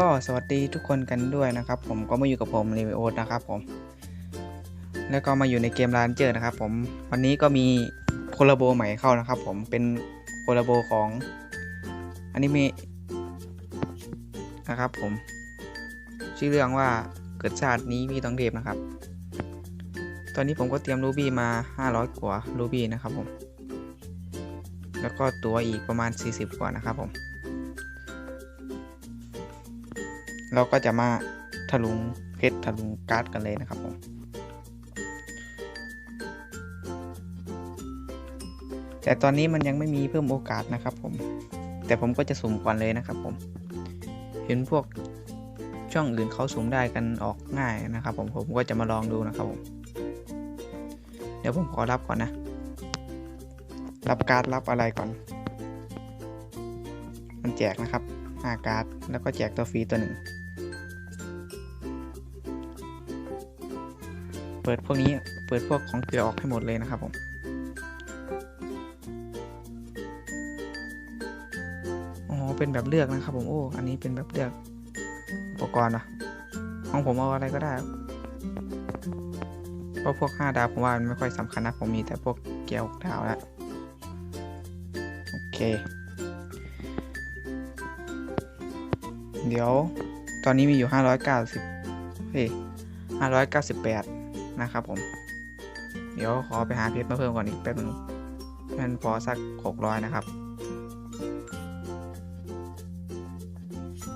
ก็สวัสดีทุกคนกันด้วยนะครับ ผมก็มาอยู่กับผมรีวิโอนะครับผม แล้วก็มาอยู่ในเกมลานเจอร์นะครับ ผมวันนี้ก็มีโคลาโบใหม่เข้านะครับ ผมเป็นโคลาโบของอันิเมะนะครับ ผม ชื่อเรื่องว่าเกิดชาตินี้พี่ต้องเทพนะครับ ตอนนี้ผมก็เตรียมรูบี้มา 500 กว่ารูบี้นะครับผม แล้วก็ตัวอีกประมาณ 40 กว่านะครับผม เราก็จะมาถลุงเพชรถลุงการ์ดกันเลยนะครับผมแต่ตอนนี้มันยังไม่มีเพิ่มโอกาสนะครับผม แต่ผมก็จะสุ่มก่อนเลยนะครับผม เห็นพวกช่องอื่นเขาสุ่มได้กันออกง่ายนะครับ ผมผมก็จะมาลองดูนะครับผม เดี๋ยวผมขอรับก่อนนะ รับการ์ดรับอะไรก่อน มันแจกนะครับ5การ์ดแล้วก็แจกตัวฟรีตัวหนึ่ง ปิดพวกนี้เปิดพวกของเกลือออกให้หมดเลยนะครับผมอ๋อเป็นแบบเลือกนะครับ ผมโอ้อันนี้เป็นแบบเลือกอุปกรณ์อะของผมเอาอะไรก็ได้เพราะพวก 5 ดาวผมว่ามันไม่ค่อยสำคัญนะผมมีแต่พวกเกียวดาวแล้วโอเค เดี๋ยวตอนนี้มีอยู่ 590เฮ้ย598 นะครับผม เดี๋ยวขอไปหาเพชรมาเพิ่มก่อนอีกแป๊บนึงมันพอสัก 600 นะครับ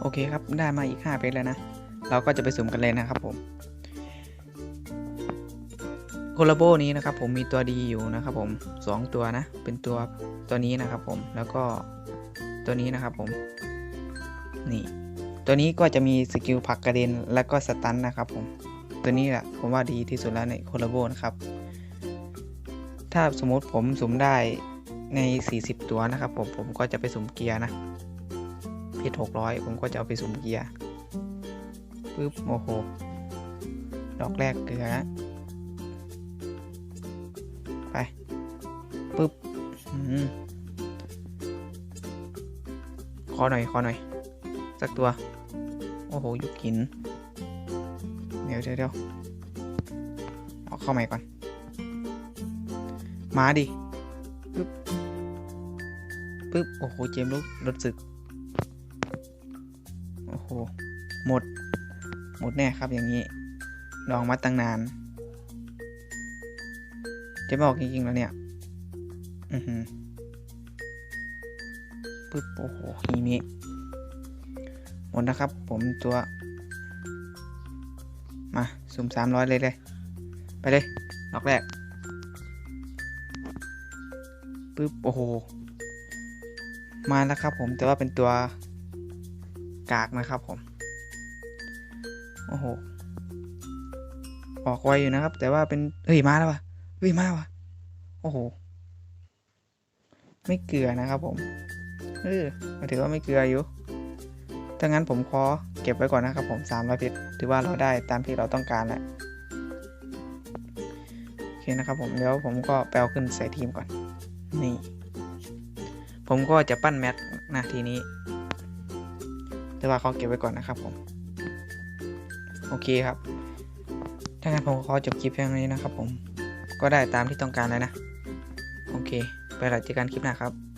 โอเคครับได้มาอีก 5 เพชรแล้วนะ เราก็จะไปสุ่มกันเลยนะครับผมโคลาโบนี้นะครับผมมีตัวดีอยู่นะครับผม 2 ตัวนะ เป็นตัวตัวนี้นะครับผมแล้วก็ตัวนี้นะครับผมนี่ตัวนี้ก็จะมีสกิลผักกระเด็นแล้วก็สตันนะครับผม ตัวนี้แหละผมว่าดีที่สุดแล้วในโคลาโบนะครับ ถ้าสมมติผมสุ่มได้ใน 40 ตัวนะครับ ผมผมก็จะไปสุ่มเกียร์นะเพชร600 ผมก็จะเอาไปสุ่มเกียร์ปึ๊บโอ้โหดอกแรกเกลือนะไปปึ๊บขอหน่อยขอหน่อย สักตัว โอ้โหยุกหิน ดี๋ยวเดี๋ยวเดี๋ยวเอาเข้าใหม่ก่อน มาดิปึ๊บปึ๊บ โอ้โห เจมส์รถรถสึก โอ้โห หมด หมดแน่ครับอย่างนี้ลองมาตั้งนาน จะบอกจริงๆแล้วเนี่ย อือหือปึ๊บ โอ้โหฮีมิหมดนะครับผมตัว มาสุ่มสามร้อยเลยเลย ไปเลยดอกแรกปึ๊บ โอ้โห มาแล้วครับผมแต่ว่าเป็นตัวกากนะครับผม โอ้โห ออกไวอยู่นะครับ แต่ว่าเป็น เฮ้ย มาแล้ววะเฮ้ย มาววะโอ้โห ไม่เกลือนะครับผม เออมาถือว่าไม่เกลืออยู่ ถ้างั้นผมขอเก็บไว้ก่อนนะครับผม300เพชรถือว่าเราได้ตามที่เราต้องการแล้วโอเคนะครับผมเดี๋ยวผมก็แปลขึ้นใส่ทีมก่อน นี่ ผมก็จะปั้นแมทนะทีนี้ แต่ว่าเขาเก็บไว้ก่อนนะครับผม โอเคครับ ถ้างั้นผมขอจบคลิปเพียงนี้นะครับผม ก็ได้ตามที่ต้องการแล้วนะ โอเค ไปหลังจอกันคลิปหน้าครับ